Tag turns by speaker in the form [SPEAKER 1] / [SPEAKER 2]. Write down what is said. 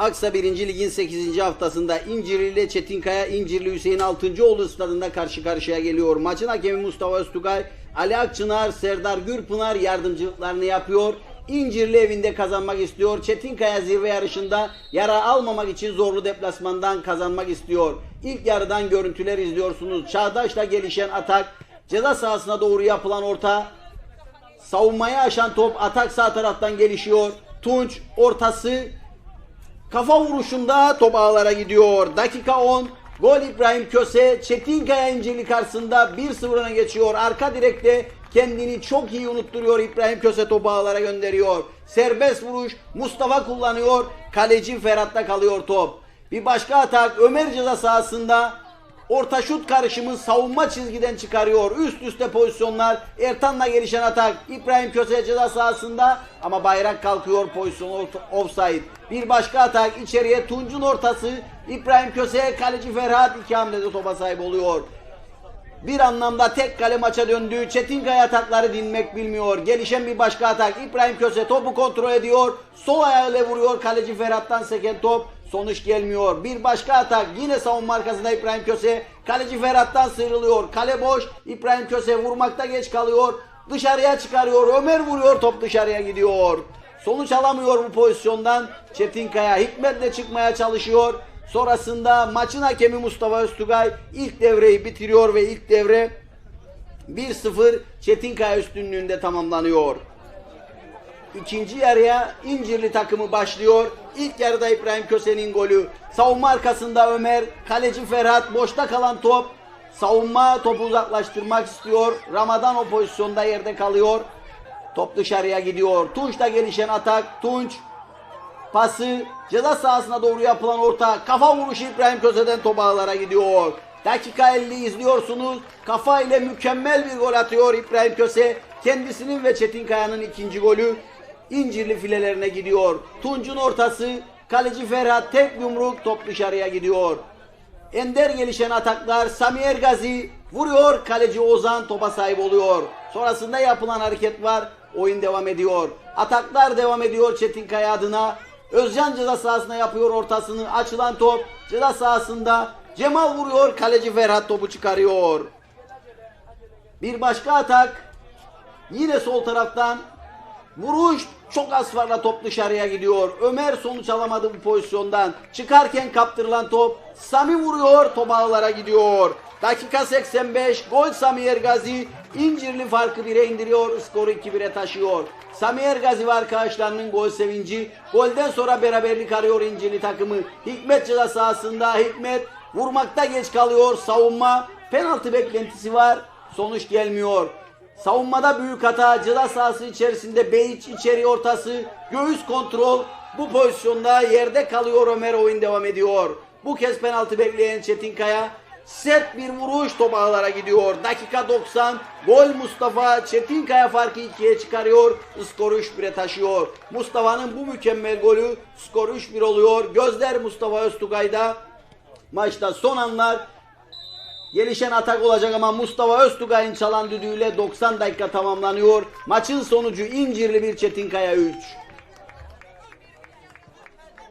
[SPEAKER 1] Aksa 1. Lig'in 8. haftasında İncirli ile Çetinkaya İncirli Hüseyin Altıncıoğlu stadında karşı karşıya geliyor. Maçın hakemi Mustafa Öztugay, Ali Akçınar, Serdar Gürpınar yardımcılıklarını yapıyor. İncirli evinde kazanmak istiyor. Çetinkaya zirve yarışında yara almamak için zorlu deplasmandan kazanmak istiyor. İlk yarıdan görüntüler izliyorsunuz. Çağdaş'la gelişen atak, ceza sahasına doğru yapılan orta, savunmayı aşan top atak sağ taraftan gelişiyor. Tunç ortası Kafa vuruşunda top ağlara gidiyor. Dakika 10. Gol İbrahim Köse. Çetinkaya İncirli karşısında 1-0 öne geçiyor. Arka direkte kendini çok iyi unutturuyor. İbrahim Köse topu ağlara gönderiyor. Serbest vuruş Mustafa kullanıyor. Kaleci Ferhat'ta kalıyor top. Bir başka atak Ömer ceza sahasında Orta şut karışımı savunma çizgiden çıkarıyor. Üst üste pozisyonlar. Ertan'la gelişen atak. İbrahim Köse ceza sahasında ama bayrak kalkıyor pozisyon offside. Bir başka atak içeriye Tunç'un ortası. İbrahim Köse kaleci Ferhat iki hamlede topa sahip oluyor. Bir anlamda tek kale maça döndü. Çetinkaya atakları dinmek bilmiyor. Gelişen bir başka atak. İbrahim Köse topu kontrol ediyor. Sol ayağıyla vuruyor. Kaleci Ferhat'tan seken top. Sonuç gelmiyor. Bir başka atak. Yine savunma arkasında İbrahim Köse. Kaleci Ferhat'tan sıyrılıyor. Kale boş. İbrahim Köse vurmakta geç kalıyor. Dışarıya çıkarıyor. Ömer vuruyor. Top dışarıya gidiyor. Sonuç alamıyor bu pozisyondan. Çetinkaya Hikmet'le çıkmaya çalışıyor. Sonrasında maçın hakemi Mustafa Öztugay ilk devreyi bitiriyor ve ilk devre 1-0 Çetinkaya üstünlüğünde tamamlanıyor. İkinci yarıya İncirli takımı başlıyor. İlk yarıda İbrahim Köse'nin golü. Savunma arkasında Ömer, kaleci Ferhat, boşta kalan top. Savunma topu uzaklaştırmak istiyor. Ramadan o pozisyonda yerde kalıyor. Top dışarıya gidiyor. Tunç'ta gelişen atak. Tunç pası ceza sahasına doğru yapılan orta kafa vuruşu İbrahim Köse'den top ağlara gidiyor. Dakika 50 izliyorsunuz. Kafa ile mükemmel bir gol atıyor İbrahim Köse. Kendisinin ve Çetin Kaya'nın ikinci golü İncirli filelerine gidiyor. Tunç'un ortası kaleci Ferhat tek yumruk top dışarıya gidiyor. Ender gelişen ataklar Sami Ergazi vuruyor kaleci Ozan topa sahip oluyor. Sonrasında yapılan hareket var. Oyun devam ediyor. Ataklar devam ediyor Çetinkaya adına. Özcan ceza sahasına yapıyor ortasını. Açılan top ceza sahasında. Cemal vuruyor kaleci Ferhat topu çıkarıyor. Bir başka atak. Yine sol taraftan Vuruş çok az farkla top dışarıya gidiyor. Ömer sonuç alamadı bu pozisyondan. Çıkarken kaptırılan top. Sami vuruyor top ağlara gidiyor. Dakika 85 gol Sami Ergazi. İncirli farkı 1'e indiriyor. Skoru 2-1'e taşıyor. Sami Ergazi ve arkadaşlarının gol sevinci. Golden sonra beraberlik arıyor İncirli takımı. Hikmet ceza sahasında. Hikmet vurmakta geç kalıyor. Savunma penaltı beklentisi var. Sonuç gelmiyor. Savunmada büyük hata. Ceza sahası içerisinde Beyiç içeri ortası. Göğüs kontrol. Bu pozisyonda yerde kalıyor Ömer oyun devam ediyor. Bu kez penaltı bekleyen Çetinkaya. Sert bir vuruş top ağlara gidiyor. Dakika 90. Gol Mustafa. Çetinkaya farkı 2'ye çıkarıyor. Skoru 3-1'e taşıyor. Mustafa'nın bu mükemmel golü skor 3-1 oluyor. Gözler Mustafa Öztugay'da. Maçta son anlar Gelişen atak olacak ama Mustafa Öztugay'ın çalan düdüğüyle 90 dakika tamamlanıyor. Maçın sonucu İncirli bir Çetinkaya 3.